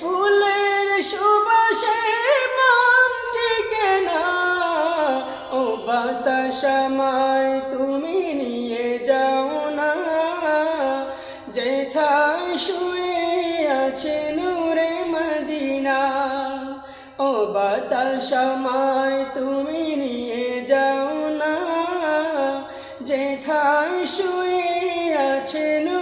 ফুলের সুবাসে মন টিকে না। ও বাতাসামায় তুমি নিয়ে যাও না। যেথায় শুয়ে আছে নূরে মদিনা। ও বাতাসামায় তুমি নিয়ে যাও না। যেথায় শুয়ে আছে নূরে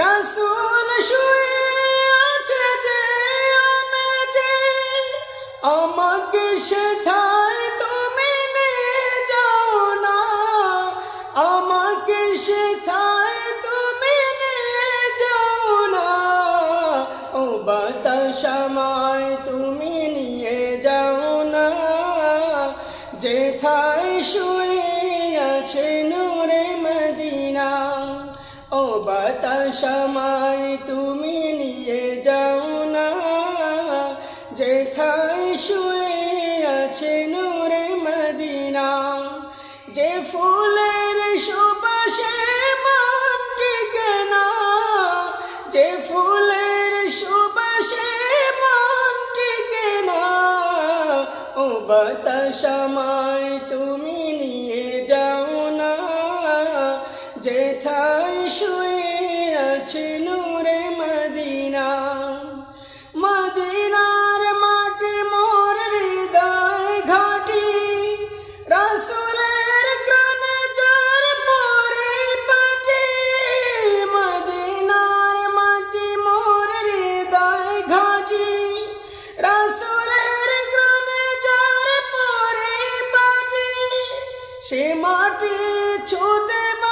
রাসুল শুয়ে আছে যে আমি যে, আমাকে তুমি নিয়ে যাও না। আমাকে সেথায় তুমি নিয়ে যাও না। ও বাতাসামায় তুমি নিয়ে যাও না। যেথায় শুয়ে আছে মদিনা ও বাতাসামায় তুমি নিয়ে যাও না। যেথায় শুয়ে আছে নূরে মদিনা, যে ফুলের সুবাসে টিকে না। যে ফুলের সুবাসে টিকে না। ও বাতাসামায় তুমি নিয়ে শুয়ে আছে নূরে মদিনা। মদিনার মাটি মোর হৃদয় ঘাটি। রাসুলের গ্রামে যার পরে পাটি মদিনার মাটি মোর হৃদয় ঘাটি। রাসুলের গ্রামে যার পরে পাটি সে মাটি ছুতে মান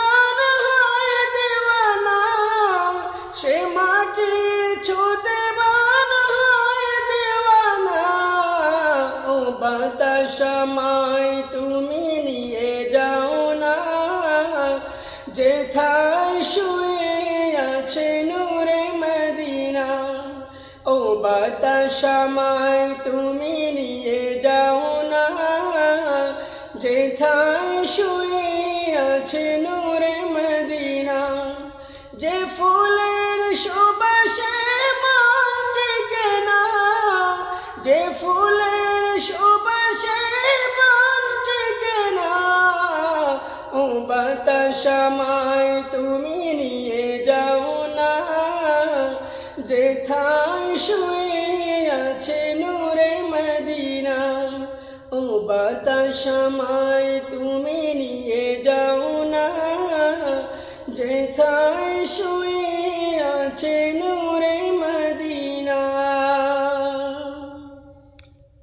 বাতাসামায় তুমি নিয়ে যাও না। যেথায় শুয়ে আছে নূরে মদিনা, ও বাতাসামায় তুমি নিয়ে যাও না। যেথায় শুয়ে আছে নূরে মদিনা, যে ফুলের সুবাসে মন টিকে না। যে ফুলের বাতাসামায় তুমি নিয়ে যাও না। যেথায় শুয়ে আছে নূরে মদিনা, ও বাতাসামায় তুমি নিয়ে যাও না। যেথায় শুয়ে আছে নূরে